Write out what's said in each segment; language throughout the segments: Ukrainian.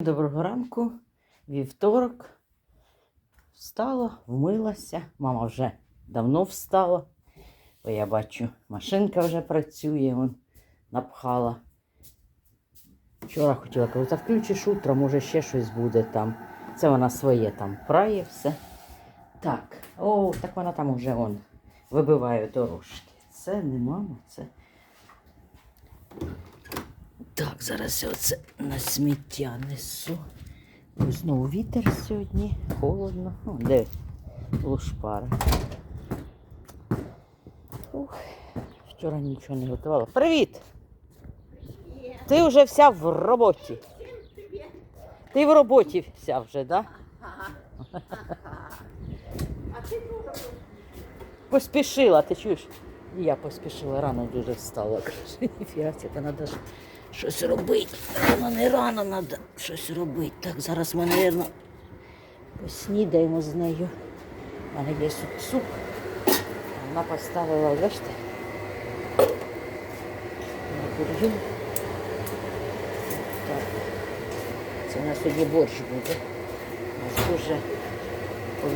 Доброго ранку, вівторок. Встала, вмилася. Мама вже давно встала, бо я бачу, машинка вже працює, вон напхала. Вчора хотіла кажу, та включиш утро, може ще щось буде там. Це вона своє там прає все. Так, о, так вона там вже вон вибиває дорожки. Це не мама, це. Так, зараз я оце на сміття несу. Знову вітер сьогодні, холодно. О, де лушпара. Ух, вчора нічого не готувала. Привіт! Ти вже вся в роботі. Ти в роботі вся вже, так? Да? Поспішила, ти чуєш? І Я поспішила, рано дуже встала. Ніфіга, це треба ж щось робити. Рано не рано треба щось робити. Так, зараз ми, мабуть, поснідаємо з нею. У мене є суп. Вона поставила, бачите, на. Так. Це у нас сьогодні борщ буде. У нас дуже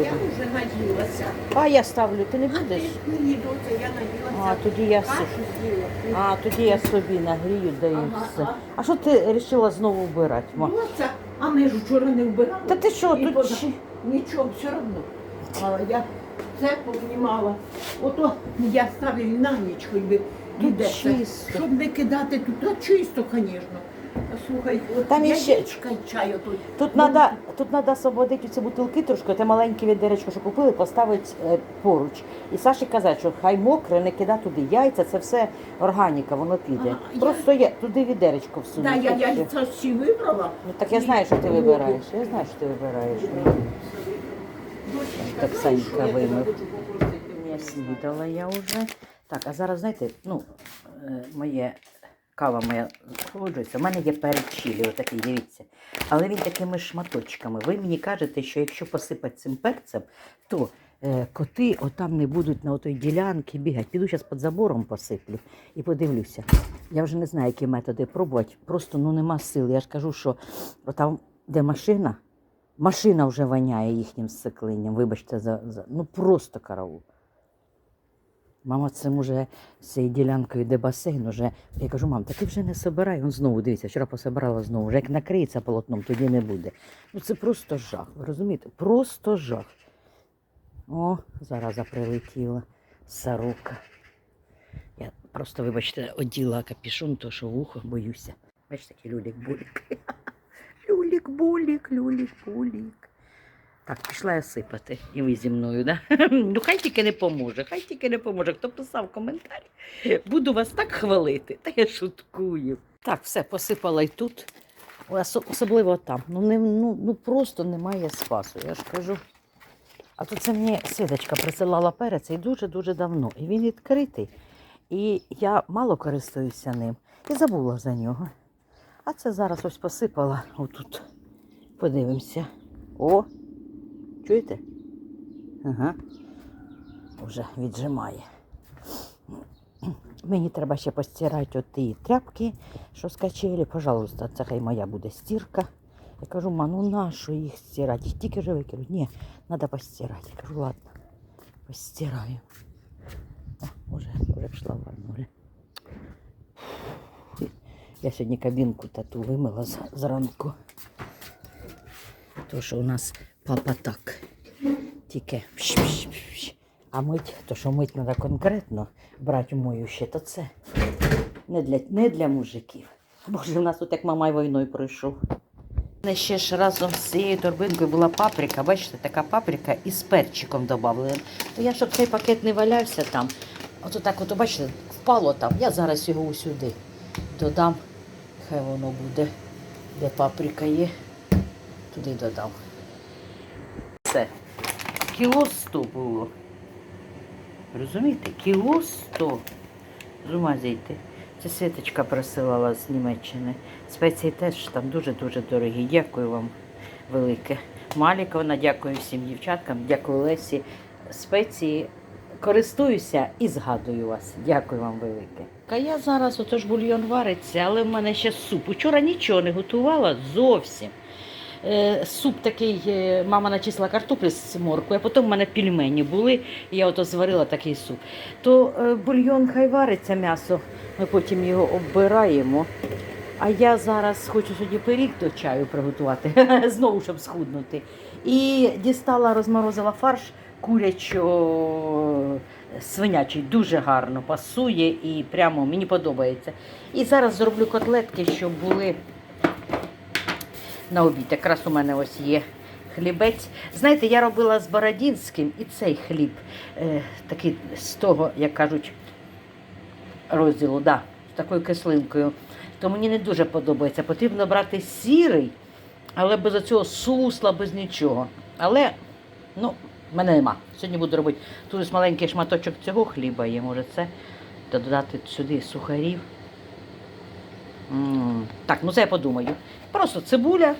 Я вже наїлася. А я ставлю, ти не А будеш? мені доця, я наїлася. А, тоді я Кашу собі. з'їла. А, тоді я собі нагрію, да і Ага, все. ага. А що ти вирішила знову вбирати, ма? Доця, а ми ж вчора не вбирали. Та ти що, І тут поза- чи- Нічого, все одно. А я це понімала. Ото я ставив на ніч, хоч би Тут чисто. Щоб не кидати тут, та чисто, звісно. Слухай, от Там іще- яєчка чаю тут. Тут треба тут надо освободити ці бутилки трошки, те маленьке відеречко, що купили, поставити е, поруч. І Саші казати, що хай мокре, не кида туди яйця, це все органіка, воно піде. А, Просто є туди відеречко всунути. Да, я яйця всі вибрала. Ну так я знаю, що ти вибираєш. Я знаю, що ти вибираєш. Так Санька вимив. Снідала я вже. Так, а зараз, знаєте, ну, е, моє кава моя охолоджується. У мене є чилі, отакий, дивіться. Але він такими шматочками. Ви мені кажете, що якщо посипати цим перцем, то е, коти отам не будуть на отій ділянці бігати. Піду зараз під забором посиплю і подивлюся. Я вже не знаю, які методи пробувати. Просто ну нема сил. Я ж кажу, що отам, де машина, машина вже воняє їхнім сцикленням. Вибачте, за, за ну просто караул. Мама цим уже з цією ділянкою, де басейн, уже, я кажу, мам, та ти вже не собирай. Он знову дивіться, вчора пособирала знову. Вже як накриється полотном, тоді не буде. Ну це просто жах. Ви розумієте? Просто жах. О, зараза прилетіла. Сорока. Я просто, вибачте, оділа капішон, то що вухо боюся. Бачите, такий люлік-булік. Люлік-булік, люлік-булік. Так, пішла я сипати. І ви зі мною, да? Ну хай тільки не поможе, хай тільки не поможе. Хто писав коментар, буду вас так хвалити. Та я шуткую. Так, все, посипала і тут. Особливо там. Ну, не, ну, ну просто немає спасу, я ж кажу. А тут це мені Світочка присилала перець і дуже-дуже давно. І він відкритий. І я мало користуюся ним. І забула за нього. А це зараз ось посипала отут. Подивимося. О! Чуєте? Ага. Уже віджимає. Мені треба ще постирати оті тряпки, що з качелі. Пожалуйста, це хай моя буде стірка. Я кажу, ма, ну нащо їх стирати? Їх тільки вже викинуть. Ні, треба постирати. Я кажу, ладно, постираю. О, вже, вже пішла ванну. Я сьогодні кабінку тату вимила зранку. То, що у нас папа так. Тільки. А мить, то що мить треба конкретно брати мою ще, то це не для, не для мужиків. Боже, у нас тут як мамай війною пройшов. Мене ще ж разом з цією торбинкою була паприка, бачите, така паприка із перчиком додавлена. То я, щоб цей пакет не валявся там, от так, от, бачите, впало там. Я зараз його усюди додам. Хай воно буде, де паприка є, туди додам. Це кіло сто було. Розумієте? Кіло сто. З ума зійти. Це Світочка присилала з Німеччини. Спеції теж там дуже-дуже дорогі. Дякую вам велике. Маліковна, дякую всім дівчаткам, дякую Лесі. Спеції користуюся і згадую вас. Дякую вам велике. А я зараз, ото ж бульйон вариться, але в мене ще суп. Учора нічого не готувала зовсім. Е, суп такий, е, мама начисла картоплі з моркою, а потім в мене пельмені були, і я ото зварила такий суп. То е, бульйон хай вариться м'ясо, ми потім його оббираємо. А я зараз хочу сьогодні пиріг до чаю приготувати, знову щоб схуднути. І дістала, розморозила фарш курячо свинячий, дуже гарно пасує і прямо мені подобається. І зараз зроблю котлетки, щоб були на обід. Якраз у мене ось є хлібець. Знаєте, я робила з Бородінським і цей хліб, е, такий з того, як кажуть, розділу, да, з такою кислинкою. То мені не дуже подобається. Потрібно брати сірий, але без оцього сусла, без нічого. Але, ну, мене нема. Сьогодні буду робити тут маленький шматочок цього хліба є. Може це додати сюди сухарів. Так, ну це я подумаю. Просто цибуля.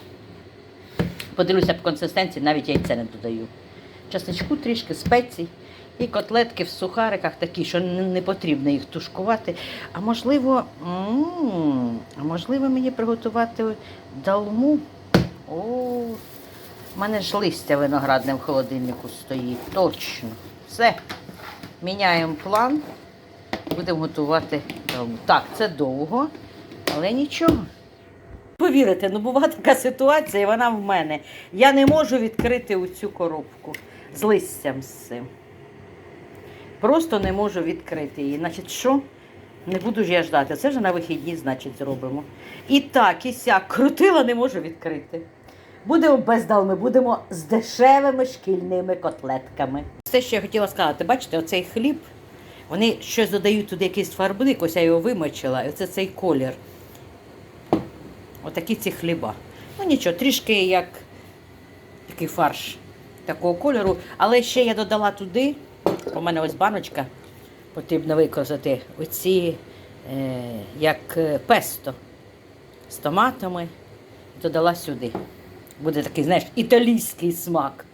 Подивлюся по консистенції, навіть яйця не додаю. Часничку трішки, спецій. І котлетки в сухариках такі, що не потрібно їх тушкувати. А можливо, а можливо мені приготувати долму. О, у мене ж листя виноградне в холодильнику стоїть. Точно. Все. Міняємо план. Будемо готувати долму. Так, це довго, але нічого. Повірите, ну бува така ситуація, і вона в мене. Я не можу відкрити оцю коробку з листям з цим. Просто не можу відкрити її. Значить, що? Не буду ж я ждати. Це вже на вихідні, значить, зробимо. І так, і сяк, крутила, не можу відкрити. Будемо без далми, будемо з дешевими шкільними котлетками. Все, що я хотіла сказати, бачите, оцей хліб, вони щось додають туди якийсь фарбник, ось я його вимочила, і оце цей колір. Отакі ці хліба. Ну нічого, трішки як такий фарш такого кольору. Але ще я додала туди, у мене ось баночка, потрібно використати оці е, як е, песто з томатами. Додала сюди. Буде такий, знаєш, італійський смак.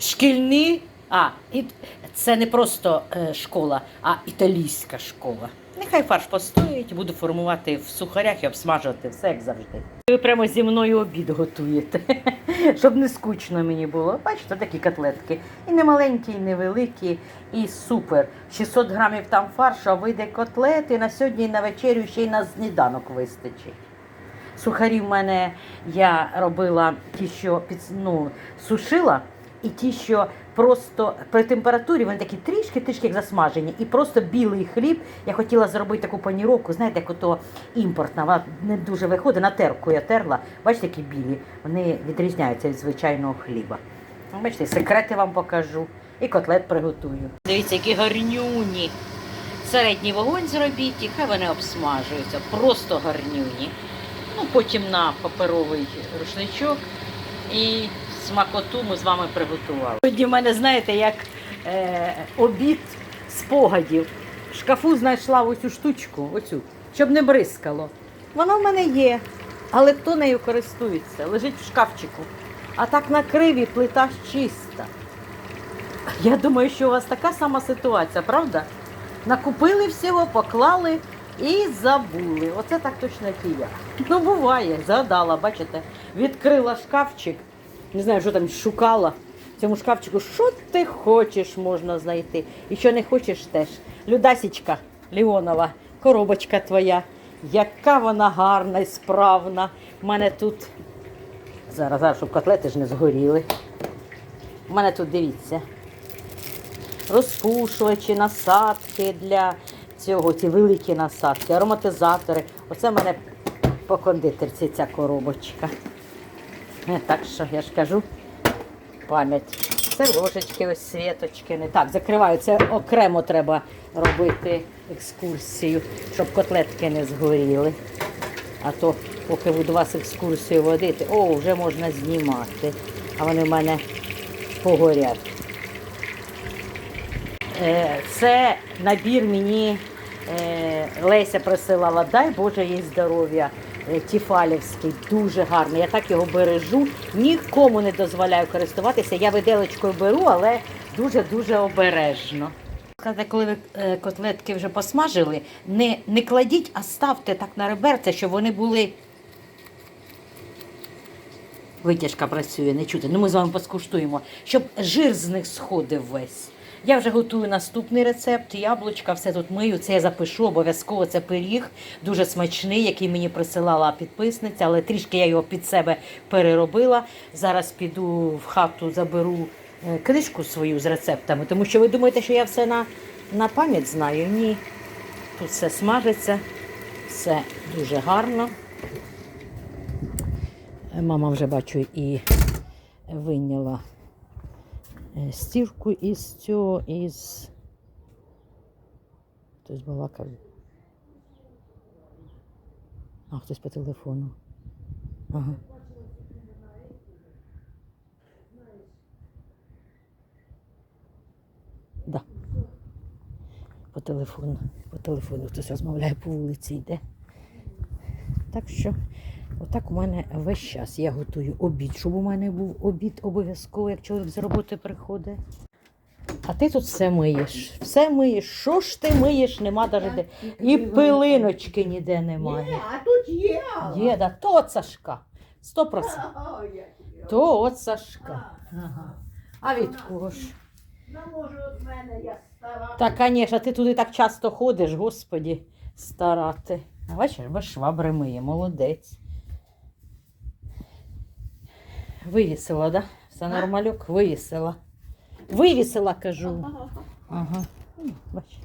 Шкільний, а, і, це не просто е, школа, а італійська школа. Нехай фарш постоїть, буду формувати в сухарях і обсмажувати все як завжди. Ви прямо зі мною обід готуєте, щоб не скучно мені було. Бачите, такі котлетки. І не маленькі, і не великі, і супер. 600 грамів там фаршу, а вийде котлети на сьогодні і на вечерю ще й на сніданок вистачить. Сухарі в мене я робила ті, що під, ну, сушила, і ті, що просто при температурі вони такі трішки-трішки як засмажені. І просто білий хліб. Я хотіла зробити таку паніровку, знаєте, як ото імпортна, вона не дуже виходить. На терку я терла. Бачите, які білі, вони відрізняються від звичайного хліба. Бачите, секрети вам покажу. І котлет приготую. Дивіться, які гарнюні. Середній вогонь зробіть, і хай вони обсмажуються. Просто гарнюні. Ну, потім на паперовий рушничок і смакоту ми з вами приготували. Сьогодні в мене, знаєте, як е, обід спогадів. В шкафу знайшла оцю штучку, оцю, щоб не бризкало. Воно в мене є, але хто нею користується? Лежить в шкафчику. А так на криві плита чиста. Я думаю, що у вас така сама ситуація, правда? Накупили всього, поклали і забули. Оце так точно, як. Ну, буває, згадала, бачите, відкрила шкафчик, не знаю, що там шукала. В цьому шкафчику, що ти хочеш, можна знайти. І що не хочеш теж. Людасічка Леонова, коробочка твоя. Яка вона гарна і справна. У мене тут. Зараз, зараз, щоб котлети ж не згоріли. У мене тут дивіться розпушувачі, насадки для цього, ці великі насадки, ароматизатори. Оце в мене по кондитерці ця коробочка. Так що я ж кажу, пам'ять. Це ложечки, ось світочки. Не так, закриваю. Це окремо треба робити екскурсію, щоб котлетки не згоріли. А то, поки буду вас екскурсію водити, о, вже можна знімати. А вони в мене погорять. Е, Це набір мені е, Леся присилала, дай Боже їй здоров'я. Е, Тіфалівський, дуже гарний. Я так його бережу. Нікому не дозволяю користуватися. Я виделечкою беру, але дуже-дуже обережно. Коли ви е, котлетки вже посмажили, не, не кладіть, а ставте так на реберця, щоб вони були Витяжка працює, не чути. Ну ми з вами поскуштуємо, щоб жир з них сходив весь. Я вже готую наступний рецепт. Яблучка, все тут мию. Це я запишу обов'язково. Це пиріг, дуже смачний, який мені присилала підписниця, але трішки я його під себе переробила. Зараз піду в хату, заберу е, книжку свою з рецептами, тому що ви думаєте, що я все на, на пам'ять знаю? Ні. Тут все смажиться, все дуже гарно. Мама вже бачу і вийняла е, стірку із цього, із. Хтось балакав. А, хтось по телефону. Ага. Да. По телефону. По телефону хтось розмовляє по вулиці йде. Так що, отак у мене весь час. Я готую обід, щоб у мене був обід обов'язково, як чоловік з роботи приходить. А ти тут все миєш. Все миєш. Що ж ти миєш? Нема навіть де. І пилиночки ніде Ні, немає. а тут є. Є, да, то от Сашка. Сто процентів. То от Сашка. Ага. А від кого ж? Ну, може, от мене я стара. Та, звісно, ти туди так часто ходиш, господі, стара ти. А Бачиш, без швабри миє, молодець. Вивісила, да? Все А? нормалюк, вивісила. Вивісила, кажу. Ага. Бач.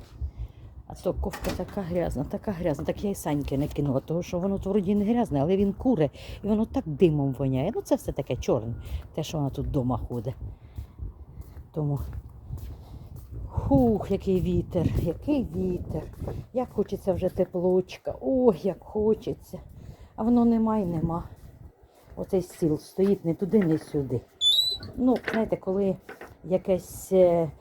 А то ковка така грязна, така грязна. Так я і Саньки не кинула, тому що воно вроді не грязне, але він куре, і воно так димом воняє. Ну це все таке чорне, те, що вона тут вдома ходить. Тому. Хух, який вітер, який вітер. Як хочеться вже теплочка. Ой, як хочеться. А воно нема і нема. Оцей стіл стоїть не туди, не сюди. Ну, знаєте, коли якесь е,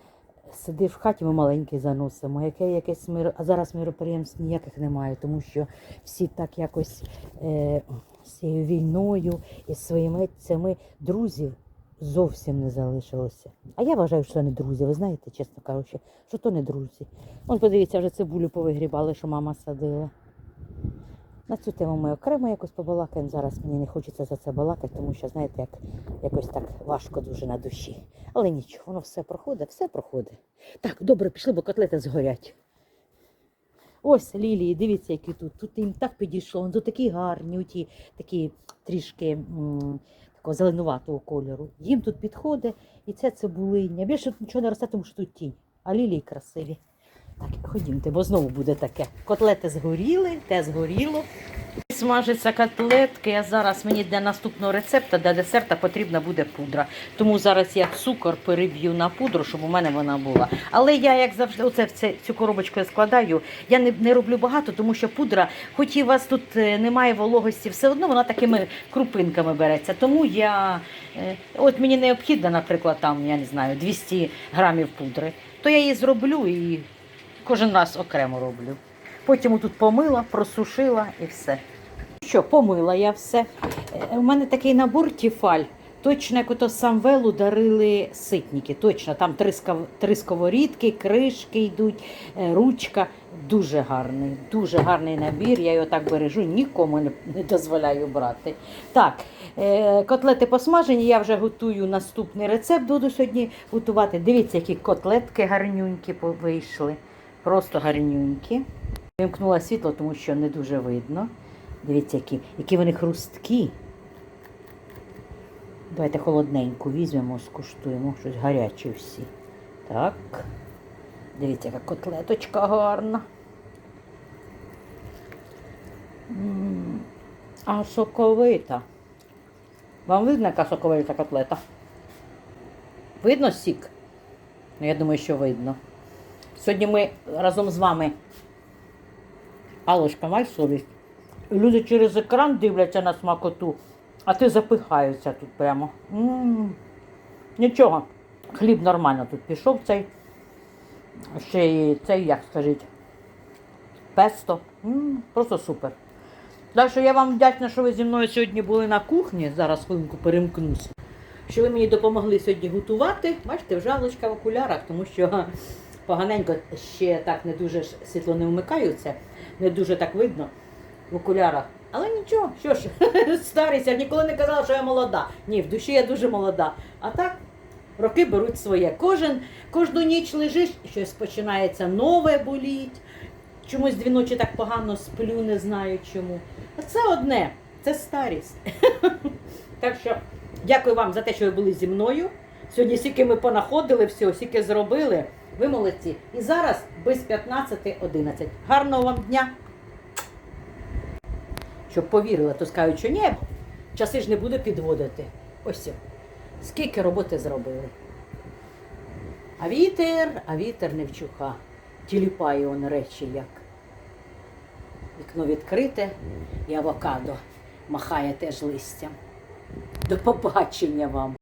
сидиш в хаті, ми маленький заносимо, яке якесь мир... а зараз міроприємств ніяких немає, тому що всі так якось е, з цією війною і своїми цими друзів зовсім не залишилося. А я вважаю, що це не друзі. Ви знаєте, чесно кажучи, що то не друзі. Он подивіться, вже цибулю повигрібали, що мама садила. На цю тему ми окремо якось побалакаємо. Зараз мені не хочеться за це балакати, тому що, знаєте, як якось так важко дуже на душі. Але нічого, воно все проходить, все проходить. Так, добре, пішли, бо котлети згорять. Ось лілії, дивіться, які тут. Тут їм так підійшло, тут такі гарні, оті, такі трішки такого зеленуватого кольору. Їм тут підходить, і це цибулиння. Більше тут нічого не росте, тому що тут тінь. А лілії красиві. Так, ходімте, бо знову буде таке. Котлети згоріли, те згоріло. Смажаться котлетки, а зараз мені для наступного рецепту, для десерта потрібна буде пудра. Тому зараз я цукор переб'ю на пудру, щоб у мене вона була. Але я, як завжди, оце в цю коробочку я складаю. Я не, не роблю багато, тому що пудра, хоч і у вас тут е, немає вологості, все одно вона такими крупинками береться. Тому я, е, от мені необхідно, наприклад, там, я не знаю, 200 грамів пудри, то я її зроблю і кожен раз окремо роблю. Потім тут помила, просушила і все. Що, помила я все. Е, У мене такий набор тіфаль. Точно, як ото самвелу дарили ситники. Точно, там три, скав- три сковорідки, кришки йдуть, е, ручка. Дуже гарний, дуже гарний набір. Я його так бережу, нікому не, дозволяю брати. Так, е, котлети посмажені, я вже готую наступний рецепт. Буду сьогодні готувати. Дивіться, які котлетки гарнюнькі вийшли. Просто гарнюнькі. Вимкнула світло, тому що не дуже видно. Дивіться, які, які вони хрусткі. Давайте холодненьку візьмемо, скуштуємо, щось гаряче всі. Так. Дивіться, яка котлеточка гарна. А соковита. Вам видно, яка соковита котлета? Видно сік? Ну, я думаю, що видно. Сьогодні ми разом з вами. Алочка, май совість. Люди через екран дивляться на смакоту, а ти запихаються тут прямо. м Нічого. Хліб нормально тут пішов цей. Ще й цей, як скажіть, песто. м просто супер. Так що я вам вдячна, що ви зі мною сьогодні були на кухні. Зараз хвилинку перемкнусь. Що ви мені допомогли сьогодні готувати. Бачите, вже Алочка в окулярах, тому що поганенько ще так не дуже світло не вмикаються, не дуже так видно в окулярах. Але нічого, що ж, старість, я ніколи не казала, що я молода. Ні, в душі я дуже молода. А так, роки беруть своє. Кожен, кожну ніч лежиш, щось починається нове боліть. Чомусь дві ночі так погано сплю, не знаю чому. А це одне, це старість. Так що дякую вам за те, що ви були зі мною. Сьогодні стільки ми понаходили всього, стільки зробили. Ви молодці. І зараз без 15.11. Гарного вам дня! Щоб повірили, то скажуть, що ні, часи ж не буде підводити. Ось скільки роботи зробили. А вітер, а вітер не вчуха. Тіліпає он речі як. Вікно відкрите і авокадо махає теж листям. До побачення вам!